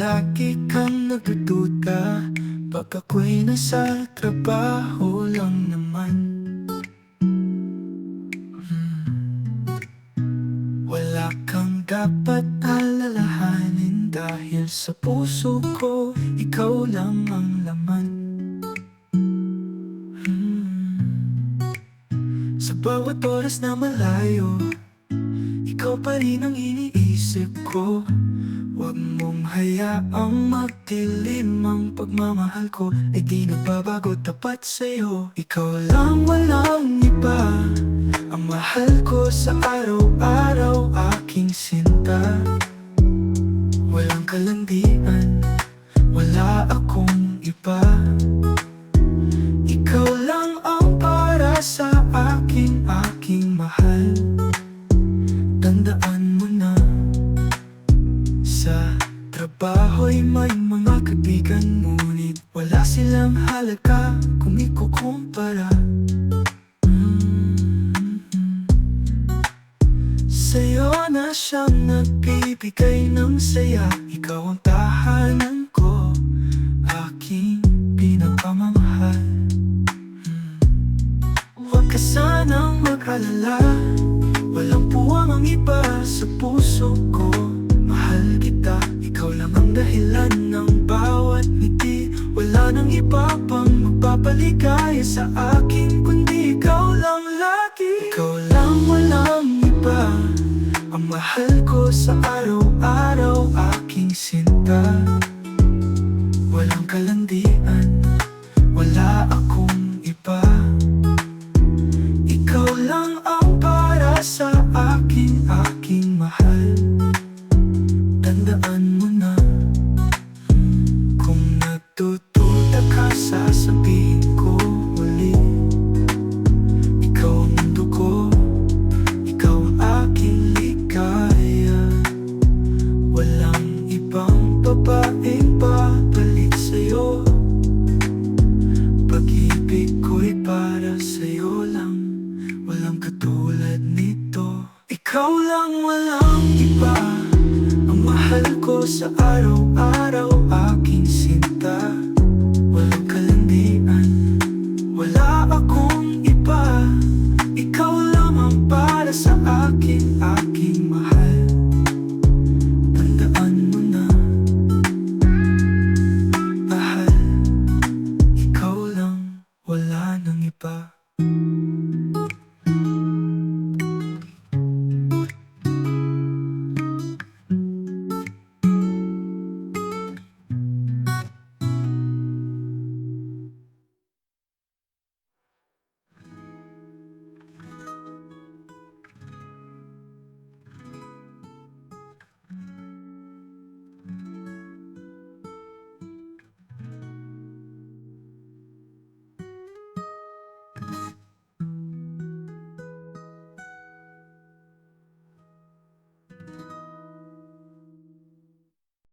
lagi kang nagdududa Pag ako'y nasa trabaho lang naman Hmm. Wala kang dapat alalahanin Dahil sa puso ko, ikaw lang ang laman Hmm. Sa bawat oras na malayo Ikaw pa rin ang iniisip ko Huwag mong hayaang magdilim ang pagmamahal ko. Ay di nagbabago tapat sa'yo. Ikaw lang walang iba. Ang mahal ko sa araw-araw aking sinta. Walang kalandian Wala akong iba trabaho'y may mga kaibigan Ngunit wala silang halaga kung ikukumpara. Mm. Sa'yo na siyang nagbibigay ng saya. Ikaw ang tahanan ko Aking pinakamamahal. Mm. Huwag ka sanang mag-alala. Walang puwang ang iba sa puso ko dahilan ng bawat ngiti Wala nang iba pang magpapaligaya sa akin Kundi ikaw lang lagi. Ikaw lang walang iba Ang mahal ko sa araw-araw aking sinta. Walang kalandian Wala akong iba. Ikaw lang ang para sa babaeng papalit sa'yo. Pag-ibig ko'y para sa'yo lang. Walang katulad nito. Ikaw lang walang iba. Ang mahal ko sa araw-araw aking sinta. Walang kalandian. Wala akong iba. Ikaw lamang para sa akin, aking mahal.